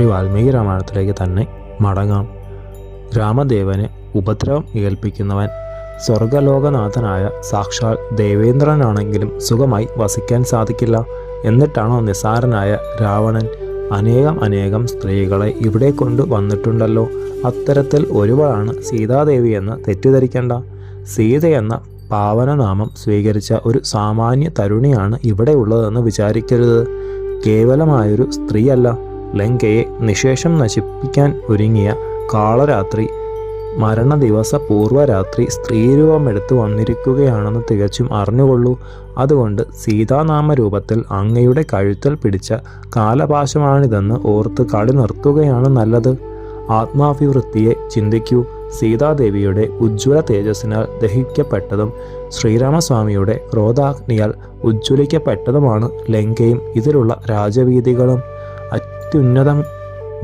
ശ്രീ വാൽമീകി രാമായണത്തിലേക്ക് തന്നെ മടങ്ങാം. രാമദേവന് ഉപദ്രവം ഏൽപ്പിക്കുന്നവൻ സ്വർഗലോകനാഥനായ സാക്ഷാൽ ദേവേന്ദ്രനാണെങ്കിലും സുഖമായി വസിക്കാൻ സാധിക്കില്ല. എന്നിട്ടാണോ നിസാരനായ രാവണൻ അനേകം അനേകം സ്ത്രീകളെ ഇവിടെ കൊണ്ട് വന്നിട്ടുണ്ടല്ലോ. അത്തരത്തിൽ ഒരുവളാണ് സീതാദേവി എന്ന് തെറ്റിദ്ധരിക്കേണ്ട. സീതയെന്ന പാവനനാമം സ്വീകരിച്ച ഒരു സാമാന്യ തരുണിയാണ് ഇവിടെ ഉള്ളതെന്ന് വിചാരിക്കരുത്. കേവലമായൊരു സ്ത്രീയല്ല. ലങ്കയെ നിശേഷം നശിപ്പിക്കാൻ ഒരുങ്ങിയ കാളരാത്രി മരണദിവസ പൂർവരാത്രി സ്ത്രീരൂപമെടുത്ത് വന്നിരിക്കുകയാണെന്ന് തികച്ചും അറിഞ്ഞുകൊള്ളൂ. അതുകൊണ്ട് സീതാനാമ രൂപത്തിൽ അങ്ങയുടെ കഴുത്തിൽ പിടിച്ച കാലപാശമാണിതെന്ന് ഓർത്ത് കളി നിർത്തുകയാണ് നല്ലത്. ആത്മാഭിവൃത്തിയെ ചിന്തിക്കൂ. സീതാദേവിയുടെ ഉജ്ജ്വല തേജസ്സിനാൽ ദഹിക്കപ്പെട്ടതും ശ്രീരാമസ്വാമിയുടെ ക്രോധാഗ്നിയാൽ ഉജ്ജ്വലിക്കപ്പെട്ടതുമാണ് ലങ്കയും ഇതിലുള്ള രാജവീതികളും അത്യുന്നത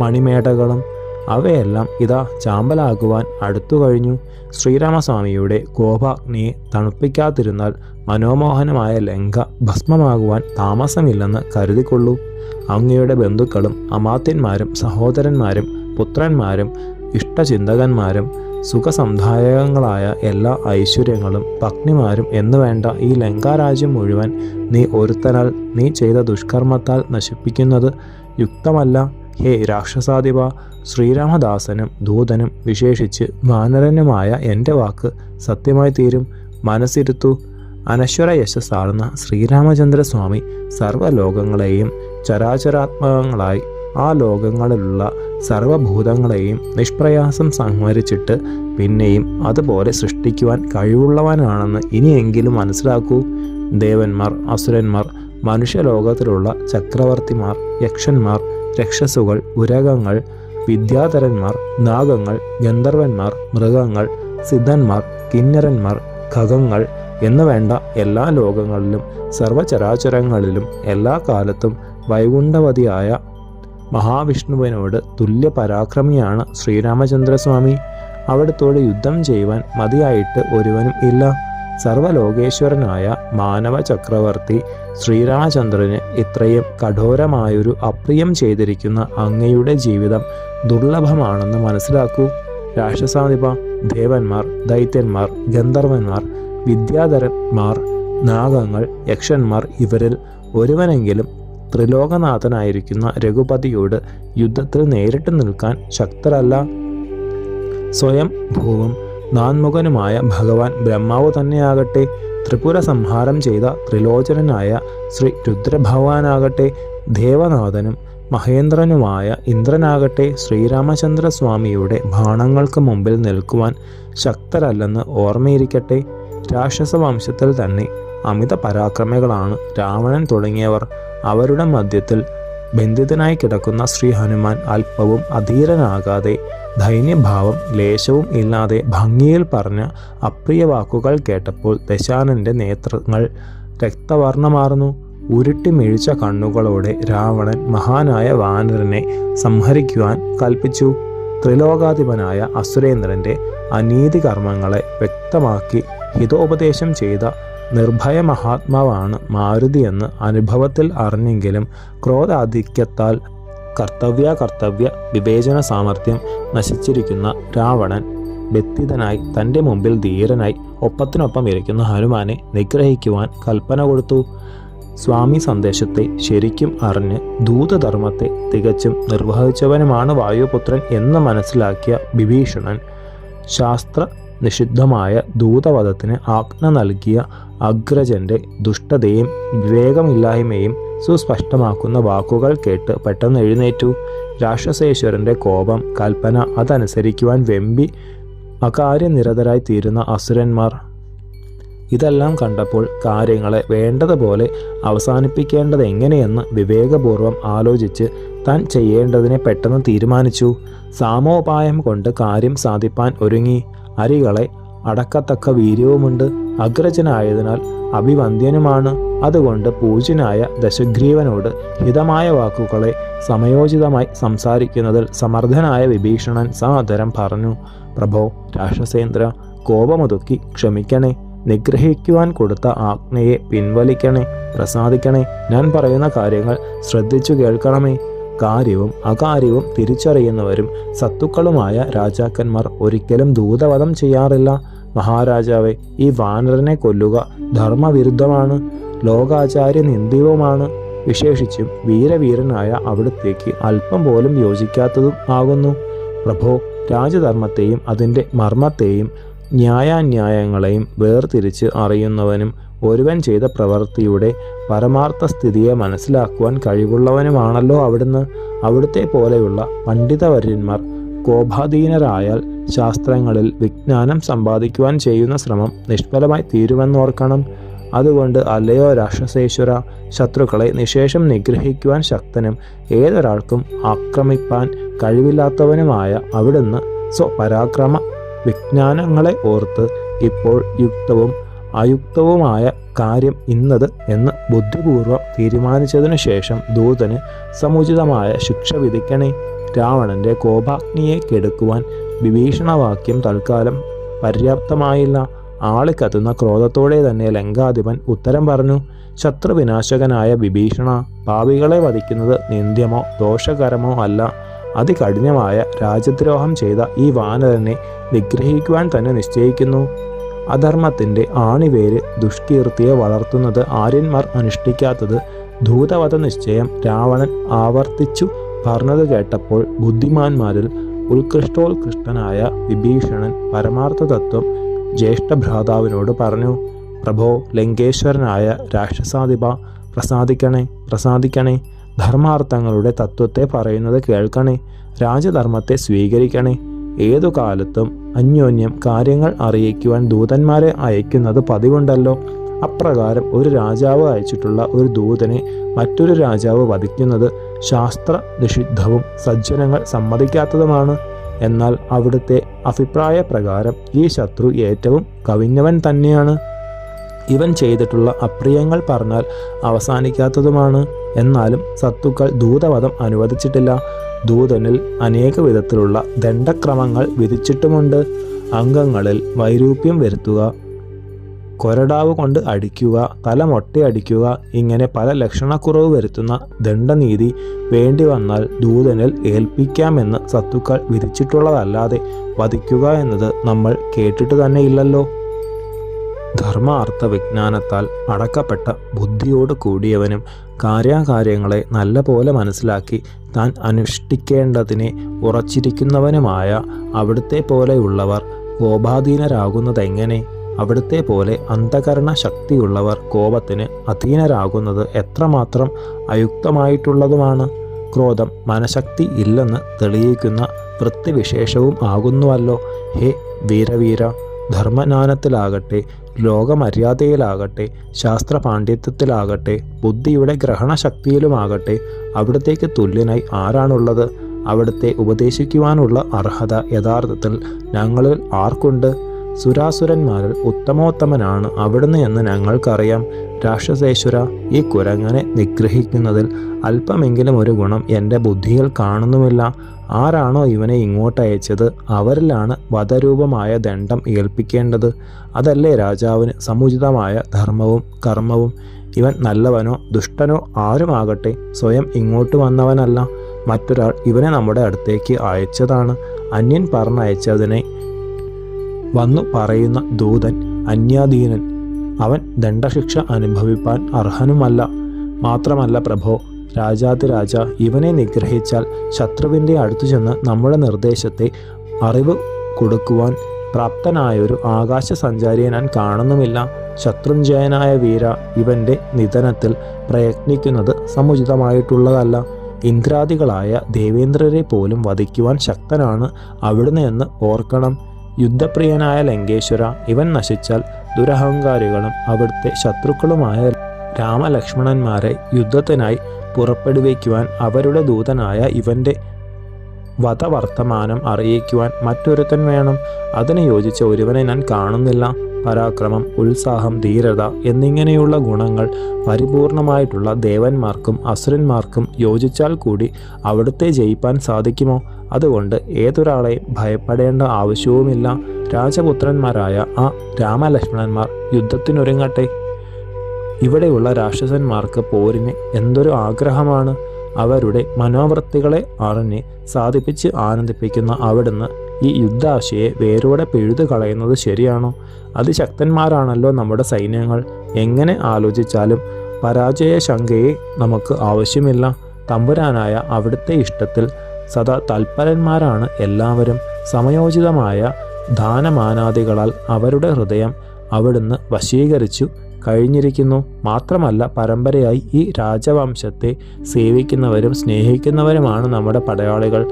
മണിമേടകളും അവയെല്ലാം ഇതാ ചാമ്പലാകുവാൻ അടുത്തു കഴിഞ്ഞു. ശ്രീരാമസ്വാമിയുടെ കോപാഗ്നിയെ തണുപ്പിക്കാതിരുന്നാൽ മനോമോഹനമായ ലങ്ക ഭസ്മമാകുവാൻ താമസമില്ലെന്ന് കരുതിക്കൊള്ളൂ. അങ്ങയുടെ ബന്ധുക്കളും അമാത്യന്മാരും സഹോദരന്മാരും പുത്രന്മാരും ഇഷ്ടചിന്തകന്മാരും സുഖസംധായകങ്ങളായ എല്ലാ ഐശ്വര്യങ്ങളും പത്നിമാരും എന്നു വേണ്ട ഈ ലങ്കാരാജ്യം മുഴുവൻ നീ ഒരുത്തനാൽ നീ ചെയ്ത ദുഷ്കർമ്മത്താൽ നശിപ്പിക്കുന്നത് യുക്തമല്ല. ഹേ രാക്ഷസാധിപ ശ്രീരാമദാസനും ദൂതനും വിശേഷിച്ച് വാനരനുമായ എന്റെ വാക്ക് സത്യമായി തീരും. മനസ്സിരുത്തു. അനശ്വര യശസ്സാർന്ന ശ്രീരാമചന്ദ്രസ്വാമി സർവലോകങ്ങളെയും ചരാചരാത്മകങ്ങളായി ആ ലോകങ്ങളിലുള്ള സർവഭൂതങ്ങളെയും നിഷ്പ്രയാസം സംഹരിച്ചിട്ട് പിന്നെയും അതുപോലെ സൃഷ്ടിക്കുവാൻ കഴിവുള്ളവനാണെന്ന് ഇനിയെങ്കിലും മനസ്സിലാക്കൂ. ദേവന്മാർ അസുരന്മാർ മനുഷ്യലോകത്തിലുള്ള ചക്രവർത്തിമാർ യക്ഷന്മാർ രക്ഷസുകൾ ഉരകങ്ങൾ വിദ്യാധരന്മാർ നാഗങ്ങൾ ഗന്ധർവന്മാർ മൃഗങ്ങൾ സിദ്ധന്മാർ കിന്നരന്മാർ ഖഗങ്ങൾ എന്നു വേണ്ട എല്ലാ ലോകങ്ങളിലും സർവചരാചരങ്ങളിലും എല്ലാ കാലത്തും വൈകുണ്ഠവതിയായ മഹാവിഷ്ണുവിനോട് തുല്യ പരാക്രമിയാണ് ശ്രീരാമചന്ദ്രസ്വാമി. അവിടത്തോട് യുദ്ധം ചെയ്യുവാൻ മതിയായിട്ട് ഒരുവനും ഇല്ല. സർവലോകേശ്വരനായ മാനവ ചക്രവർത്തി ശ്രീരാമചന്ദ്രന് ഇത്രയും കഠോരമായൊരു അപ്രിയം ചെയ്തിരിക്കുന്ന അങ്ങയുടെ ജീവിതം ദുർലഭമാണെന്ന് മനസ്സിലാക്കൂ. രാക്ഷസാധിപ ദേവന്മാർ ദൈത്യന്മാർ ഗന്ധർവന്മാർ വിദ്യാധരന്മാർ നാഗങ്ങൾ യക്ഷന്മാർ ഇവരിൽ ഒരുവനെങ്കിലും ത്രിലോകനാഥനായിരിക്കുന്ന രഘുപതിയോട് യുദ്ധത്തിൽ നേരിട്ട് നിൽക്കാൻ ശക്തരല്ല. സ്വയം ഭൂവും നാൻമുഖനുമായ ഭഗവാൻ ബ്രഹ്മാവ് തന്നെയാകട്ടെ ത്രിപുര സംഹാരം ചെയ്ത ത്രിലോചനനായ ശ്രീ രുദ്രഭഗവാനാകട്ടെ ദേവനാഥനും മഹേന്ദ്രനുമായ ഇന്ദ്രനാകട്ടെ ശ്രീരാമചന്ദ്രസ്വാമിയുടെ ബാണങ്ങൾക്ക് മുമ്പിൽ നിൽക്കുവാൻ ശക്തരല്ലെന്ന് ഓർമ്മയിരിക്കട്ടെ. രാക്ഷസവംശത്തിൽ തന്നെ അമിത പരാക്രമികളാണ് രാവണൻ തുടങ്ങിയവർ. അവരുടെ മധ്യത്തിൽ ബന്ധിതനായി കിടക്കുന്ന ശ്രീ ഹനുമാൻ അല്പവും അധീരനാകാതെ ദൈന്യഭാവം ലേശവും ഇല്ലാതെ ഭംഗിയിൽ പറഞ്ഞ അപ്രിയ വാക്കുകൾ കേട്ടപ്പോൾ ദശാനന്റെ നേത്രങ്ങൾ രക്തവർണമാർന്നു. ഉരുട്ടി മിഴിച്ച കണ്ണുകളോടെ രാവണൻ മഹാനായ വാനരനെ സംഹരിക്കുവാൻ കൽപ്പിച്ചു. ത്രിലോകാധിപനായ അസുരേന്ദ്രന്റെ അനീതി കർമ്മങ്ങളെ വ്യക്തമാക്കി ഹിതോപദേശം ചെയ്ത നിർഭയ മഹാത്മാവാണ് മാരുതിയെന്ന് അനുഭവത്തിൽ അറിഞ്ഞെങ്കിലും ക്രോധാധിക്യത്താൽ കർത്തവ്യ കർത്തവ്യ വിവേചന സാമർഥ്യം നശിച്ചിരിക്കുന്ന രാവണൻ വ്യക്തിതനായി തന്റെ മുമ്പിൽ ധീരനായി ഒപ്പത്തിനൊപ്പം ഇരിക്കുന്ന ഹനുമാനെ നിഗ്രഹിക്കുവാൻ കൽപ്പന കൊടുത്തു. സ്വാമി സന്ദേശത്തെ ശരിക്കും അറിഞ്ഞ് ദൂതധർമ്മത്തെ തികച്ചും നിർവഹിച്ചവനുമാണ് വായുപുത്രൻ എന്ന് മനസ്സിലാക്കിയ വിഭീഷണൻ ശാസ്ത്ര നിഷിദ്ധമായ ദൂതവധത്തിന് ആജ്ഞ നൽകിയ അഗ്രജന്റെ ദുഷ്ടതയും വിവേകമില്ലായ്മയും സുസ്പഷ്ടമാക്കുന്ന വാക്കുകൾ കേട്ട് പെട്ടെന്ന് എഴുന്നേറ്റു. രാക്ഷസേശ്വരന്റെ കോപം കൽപ്പന അതനുസരിക്കുവാൻ വെമ്പി അകാര്യനിരതരായി തീരുന്ന അസുരന്മാർ. ഇതെല്ലാം കണ്ടപ്പോൾ കാര്യങ്ങളെ വേണ്ടതുപോലെ അവസാനിപ്പിക്കേണ്ടത് എങ്ങനെയെന്ന് വിവേകപൂർവം ആലോചിച്ച് താൻ ചെയ്യേണ്ടതിനെ പെട്ടെന്ന് തീരുമാനിച്ചു. സാമോപായം കൊണ്ട് കാര്യം സാധിപ്പാൻ ഒരുങ്ങി. അരികളെ അടക്കത്തക്ക വീര്യവുമുണ്ട്. അഗ്രജനായതിനാൽ അഭിവന്ദ്യനുമാണ്. അതുകൊണ്ട് പൂജ്യനായ ദശഗ്രീവനോട് ഹിതമായ വാക്കുകളെ സമയോചിതമായി സംസാരിക്കുന്നതിൽ സമർത്ഥനായ വിഭീഷണൻ സാദരം പറഞ്ഞു. പ്രഭോ രാക്ഷസേന്ദ്ര കോപമൊതുക്കി ക്ഷമിക്കണേ. നിഗ്രഹിക്കുവാൻ കൊടുത്ത ആജ്ഞയെ പിൻവലിക്കണേ. പ്രസാദിക്കണേ. ഞാൻ പറയുന്ന കാര്യങ്ങൾ ശ്രദ്ധിച്ചു കേൾക്കണമേ. കാര്യവും അകാര്യവും തിരിച്ചറിയുന്നവരും സത്തുക്കളുമായ രാജാക്കന്മാർ ഒരിക്കലും ദൂതവധം ചെയ്യാറില്ല. മഹാരാജാവെ ഈ വാനരനെ കൊല്ലുക ധർമ്മവിരുദ്ധമാണ്. ലോകാചാര്യ നിന്ദിവുമാണ് വിശേഷിച്ചും വീരവീരനായ അവിടത്തേക്ക് അല്പം പോലും യോജിക്കാത്തതും ആകുന്നു. പ്രഭോ രാജധർമ്മത്തെയും അതിന്റെ മർമ്മത്തെയും ന്യായാന്യായങ്ങളെയും വേർതിരിച്ച് അറിയുന്നവനും ഒരുവൻ ചെയ്ത പ്രവൃത്തിയുടെ പരമാർത്ഥ സ്ഥിതിയെ മനസ്സിലാക്കുവാൻ കഴിവുള്ളവനുമാണല്ലോ അവിടുന്ന്. അവിടുത്തെ പോലെയുള്ള പണ്ഡിതവര്യന്മാർ കോപാധീനരായാൽ ശാസ്ത്രങ്ങളിൽ വിജ്ഞാനം സമ്പാദിക്കുവാൻ ചെയ്യുന്ന ശ്രമം നിഷ്ഫലമായി തീരുമെന്നോർക്കണം അതുകൊണ്ട് അല്ലയോ രാക്ഷസേശ്വര ശത്രുക്കളെ നിശേഷം നിഗ്രഹിക്കുവാൻ ശക്തനും ഏതൊരാൾക്കും ആക്രമിപ്പാൻ കഴിവില്ലാത്തവനുമായ അവിടുന്ന് സ്വപരാക്രമ വിജ്ഞാനങ്ങളെ ഓർത്ത് ഇപ്പോൾ യുക്തവും അയുക്തവുമായ കാര്യം ഇന്നത് എന്ന് ബുദ്ധിപൂർവം തീരുമാനിച്ചതിനു ശേഷം ദൂതന് സമുചിതമായ ശിക്ഷ വിധിക്കണേ. രാവണന്റെ കോപാഗ്നിയെ കെടുക്കുവാൻ വിഭീഷണവാക്യം തൽക്കാലം പര്യാപ്തമായില്ല. ആളി കത്തുന്ന ക്രോധത്തോടെ തന്നെ ലങ്കാധിപൻ ഉത്തരം പറഞ്ഞു ശത്രുവിനാശകനായ വിഭീഷണ പാപികളെ വധിക്കുന്നത് നിന്ദ്യമോ ദോഷകരമോ അല്ല. അതികഠിനമായ രാജ്യദ്രോഹം ചെയ്ത ഈ വാനരനെ നിഗ്രഹിക്കുവാൻ തന്നെ നിശ്ചയിക്കുന്നു. അധർമ്മത്തിന്റെ ആണിവേര് ദുഷ്കീർത്തിയെ വളർത്തുന്നത് ആര്യന്മാർ അനുഷ്ഠിക്കാത്തത് ധൂതവധ നിശ്ചയം രാവണൻ ആവർത്തിച്ചു പറഞ്ഞത് കേട്ടപ്പോൾ ബുദ്ധിമാന്മാരിൽ ഉത്കൃഷ്ടോത്കൃഷ്ടനായ വിഭീഷണൻ പരമാർത്ഥ തത്വം ജ്യേഷ്ഠഭ്രാതാവിനോട് പറഞ്ഞു പ്രഭോ ലങ്കേശ്വരനായ രാക്ഷസാധിപ പ്രസാദിക്കണേ പ്രസാദിക്കണേ. ധർമാർത്ഥങ്ങളുടെ തത്വത്തെ പറയുന്നത് കേൾക്കണേ രാജധർമ്മത്തെ സ്വീകരിക്കണേ. ഏതു കാലത്തും അന്യോന്യം കാര്യങ്ങൾ അറിയിക്കുവാൻ ദൂതന്മാരെ അയക്കുന്നത് പതിവുണ്ടല്ലോ. അപ്രകാരം ഒരു രാജാവ് അയച്ചിട്ടുള്ള ഒരു ദൂതനെ മറ്റൊരു രാജാവ് വധിക്കുന്നത് ശാസ്ത്ര നിഷിദ്ധവും സജ്ജനങ്ങൾ സമ്മതിക്കാത്തതുമാണ്. എന്നാൽ അവിടുത്തെ അഭിപ്രായ പ്രകാരം ഈ ശത്രു ഏറ്റവും കവിഞ്ഞവൻ തന്നെയാണ്. ഇവൻ ചെയ്തിട്ടുള്ള അപ്രിയങ്ങൾ പറഞ്ഞാൽ അവസാനിക്കാത്തതുമാണ്. എന്നാലും സത്തുക്കൾ ദൂതവധം അനുവദിച്ചിട്ടില്ല. ദൂതനിൽ അനേക വിധത്തിലുള്ള ദണ്ഡക്രമങ്ങൾ വിധിച്ചിട്ടുമുണ്ട്. അംഗങ്ങളിൽ വൈരൂപ്യം വരുത്തുക കൊരടാവ് കൊണ്ട് അടിക്കുക തല മൊട്ടയടിക്കുക ഇങ്ങനെ പല ലക്ഷണക്കുറവ് വരുത്തുന്ന ദണ്ഡനീതി വേണ്ടി വന്നാൽ ദൂതനിൽ ഏൽപ്പിക്കാമെന്ന് സത്തുക്കൾ വിധിച്ചിട്ടുള്ളതല്ലാതെ വധിക്കുക എന്നത് നമ്മൾ കേട്ടിട്ട് തന്നെ ഇല്ലല്ലോ. ധർമാർത്ഥ വിജ്ഞാനത്താൽ അടക്കപ്പെട്ട ബുദ്ധിയോട് കൂടിയവനും കാര്യാകാര്യങ്ങളെ നല്ല പോലെ മനസ്സിലാക്കി താൻ അനുഷ്ഠിക്കേണ്ടതിനെ ഉറച്ചിരിക്കുന്നവനുമായ അവിടുത്തെ പോലെയുള്ളവർ കോപാധീനരാകുന്നതെങ്ങനെ? അവിടുത്തെ പോലെ അന്ധകരണ ശക്തിയുള്ളവർ കോപത്തിന് അധീനരാകുന്നത് എത്രമാത്രം അയുക്തമായിട്ടുള്ളതുമാണ്. ക്രോധം മനഃശക്തി ഇല്ലെന്ന് തെളിയിക്കുന്ന വൃത്തിവിശേഷവും ആകുന്നുവല്ലോ. ഹേ വീരവീര ധർമ്മജ്ഞാനത്തിലാകട്ടെ ലോകമര്യാദയിലാകട്ടെ ശാസ്ത്ര പാണ്ഡിത്യത്തിലാകട്ടെ ബുദ്ധിയുടെ ഗ്രഹണശക്തിയിലുമാകട്ടെ അവിടത്തേക്ക് തുല്യനായി ആരാണുള്ളത്? അവിടുത്തെ ഉപദേശിക്കുവാനുള്ള അർഹത യഥാർത്ഥത്തിൽ ഞങ്ങളിൽ ആർക്കുണ്ട്? സുരാസുരന്മാരിൽ ഉത്തമോത്തമനാണ് അവിടുന്ന് എന്ന് ഞങ്ങൾക്കറിയാം. രാക്ഷസേശ്വര ഈ കുരങ്ങനെ നിഗ്രഹിക്കുന്നതിൽ അല്പമെങ്കിലും ഒരു ഗുണം എന്റെ ബുദ്ധിയിൽ കാണുന്നുമില്ല. ആരാണോ ഇവനെ ഇങ്ങോട്ട് അയച്ചത്? അവരിലാണ് വധരൂപമായ ദണ്ഡം ഏൽപ്പിക്കേണ്ടത്. അതല്ലേ രാജാവിന് സമുചിതമായ ധർമ്മവും കർമ്മവും? ഇവൻ നല്ലവനോ ദുഷ്ടനോ ആരുമാകട്ടെ സ്വയം ഇങ്ങോട്ട് വന്നവനല്ല. മറ്റൊരാൾ ഇവനെ നമ്മുടെ അടുത്തേക്ക് അയച്ചതാണ്. അന്യൻ പറഞ്ഞയച്ചതിനെ വന്നു പറയുന്ന ദൂതൻ അന്യാധീനൻ. അവൻ ദണ്ഡശിക്ഷ അനുഭവിപ്പാൻ അർഹനുമല്ല. മാത്രമല്ല പ്രഭോ രാജാതിരാജ ഇവനെ നിഗ്രഹിച്ചാൽ ശത്രുവിന്റെ അടുത്തു ചെന്ന് നമ്മുടെ നിർദ്ദേശത്തെ അറിവ് കൊടുക്കുവാൻ പ്രാപ്തനായൊരു ആകാശ സഞ്ചാരിയെ ഞാൻ കാണുന്നുമില്ല. ശത്രുഞ്ജയനായ വീര ഇവന്റെ നിധനത്തിൽ പ്രയത്നിക്കുന്നത് സമുചിതമായിട്ടുള്ളതല്ല. ഇന്ദ്രാദികളായ ദേവേന്ദ്രരെ പോലും വധിക്കുവാൻ ശക്തനാണ് അവിടുന്ന് എന്ന് ഓർക്കണം. യുദ്ധപ്രിയനായ ലങ്കേശ്വര ഇവൻ നശിച്ചാൽ ദുരഹങ്കാരികളും അവിടുത്തെ ശത്രുക്കളുമായ രാമലക്ഷ്മണന്മാരെ യുദ്ധത്തിനായി പുറപ്പെടുവിക്കുവാൻ അവരുടെ ദൂതനായ ഇവന്റെ വധവർത്തമാനം അറിയിക്കുവാൻ മറ്റൊരുത്തൻ വേണം. അതിനെ യോജിച്ച ഒരുവനെ ഞാൻ കാണുന്നില്ല. പരാക്രമം ഉത്സാഹം ധീരത എന്നിങ്ങനെയുള്ള ഗുണങ്ങൾ പരിപൂർണമായിട്ടുള്ള ദേവന്മാർക്കും അസുരന്മാർക്കും യോജിച്ചാൽ കൂടി അവിടുത്തെ ജയിപ്പാൻ സാധിക്കുമോ? അതുകൊണ്ട് ഏതൊരാളെയും ഭയപ്പെടേണ്ട ആവശ്യവുമില്ല. രാജപുത്രന്മാരായ ആ രാമലക്ഷ്മണന്മാർ യുദ്ധത്തിനൊരുങ്ങട്ടെ? ഇവിടെയുള്ള രാക്ഷസന്മാർക്ക് പോരിന് എന്തൊരു ആഗ്രഹമാണ്? അവരുടെ മനോവൃത്തികളെ അറിഞ്ഞ് സാധിപ്പിച്ച് ആനന്ദിപ്പിക്കുന്ന അവിടുന്ന് ഈ യുദ്ധാശയെ വേരോടെ പിഴുതു കളയുന്നത് ശരിയാണോ? അതിശക്തന്മാരാണല്ലോ നമ്മുടെ സൈന്യങ്ങൾ. എങ്ങനെ ആലോചിച്ചാലും പരാജയ ശങ്കയെ നമുക്ക് ആവശ്യമില്ല. തമ്പുരാനായ അവിടുത്തെ ഇഷ്ടത്തിൽ സദാ തൽപരന്മാരാണ് എല്ലാവരും. സമയോചിതമായ ദാനമാനാദികളാൽ അവരുടെ ഹൃദയം അവിടുന്ന് വശീകരിച്ചു. കഴിഞ്ഞിരിക്കുന്നു. മാത്രമല്ല പരമ്പരയായി ഈ രാജവംശത്തെ സേവിക്കുന്നവരും സ്നേഹിക്കുന്നവരുമാണ് നമ്മുടെ പടയാളികൾ.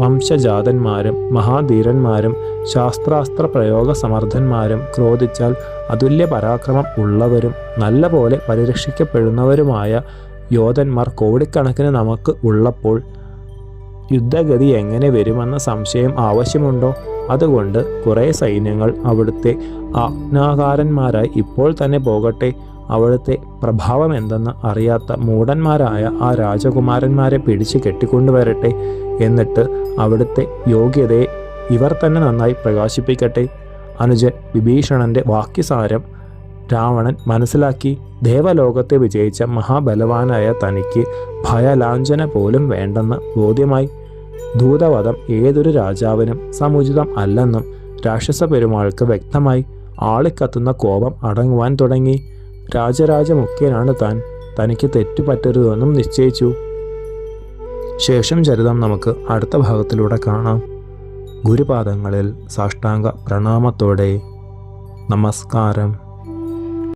വംശജാതന്മാരും മഹാധീരന്മാരും ശാസ്ത്രാസ്ത്ര പ്രയോഗ സമർത്ഥന്മാരും ക്രോധിച്ചാൽ അതുല്യ പരാക്രമം ഉള്ളവരും നല്ലപോലെ പരിരക്ഷിക്കപ്പെടുന്നവരുമായ യോധന്മാർ കോടിക്കണക്കിന് നമുക്ക് ഉള്ളപ്പോൾ യുദ്ധഗതി എങ്ങനെ വരുമെന്ന സംശയം ആവശ്യമുണ്ടോ? അതുകൊണ്ട് കുറേ സൈന്യങ്ങൾ അവിടുത്തെ ആജ്ഞാകാരന്മാരായി ഇപ്പോൾ തന്നെ പോകട്ടെ. അവിടുത്തെ പ്രഭാവം എന്തെന്ന് അറിയാത്ത മൂടന്മാരായ ആ രാജകുമാരന്മാരെ പിടിച്ച് കെട്ടിക്കൊണ്ടുവരട്ടെ. എന്നിട്ട് അവിടുത്തെ യോഗ്യതയെ ഇവർ തന്നെ നന്നായി പ്രകാശിപ്പിക്കട്ടെ. അനുജൻ വിഭീഷണന്റെ വാക്യസാരം രാവണൻ മനസ്സിലാക്കി. ദേവലോകത്തെ വിജയിച്ച മഹാബലവാനായ തനിക്ക് ഭയലാഞ്ചന പോലും വേണ്ടെന്ന് ബോധ്യമായി. ദൂതവധം ഏതൊരു രാജാവിനും സമുചിതം അല്ലെന്നും രാക്ഷസ പെരുമാൾക്ക് വ്യക്തമായി ആളിക്കത്തുന്ന കോപം അടങ്ങുവാൻ തുടങ്ങി. രാജരാജ മുഖ്യനാണ് താൻ. തനിക്ക് തെറ്റുപറ്റരുതെന്നും നിശ്ചയിച്ചു. ശേഷം ചരിതം നമുക്ക് അടുത്ത ഭാഗത്തിലൂടെ കാണാം. ഗുരുപാദങ്ങളിൽ സാഷ്ടാംഗ പ്രണാമത്തോടെ. നമസ്കാരം.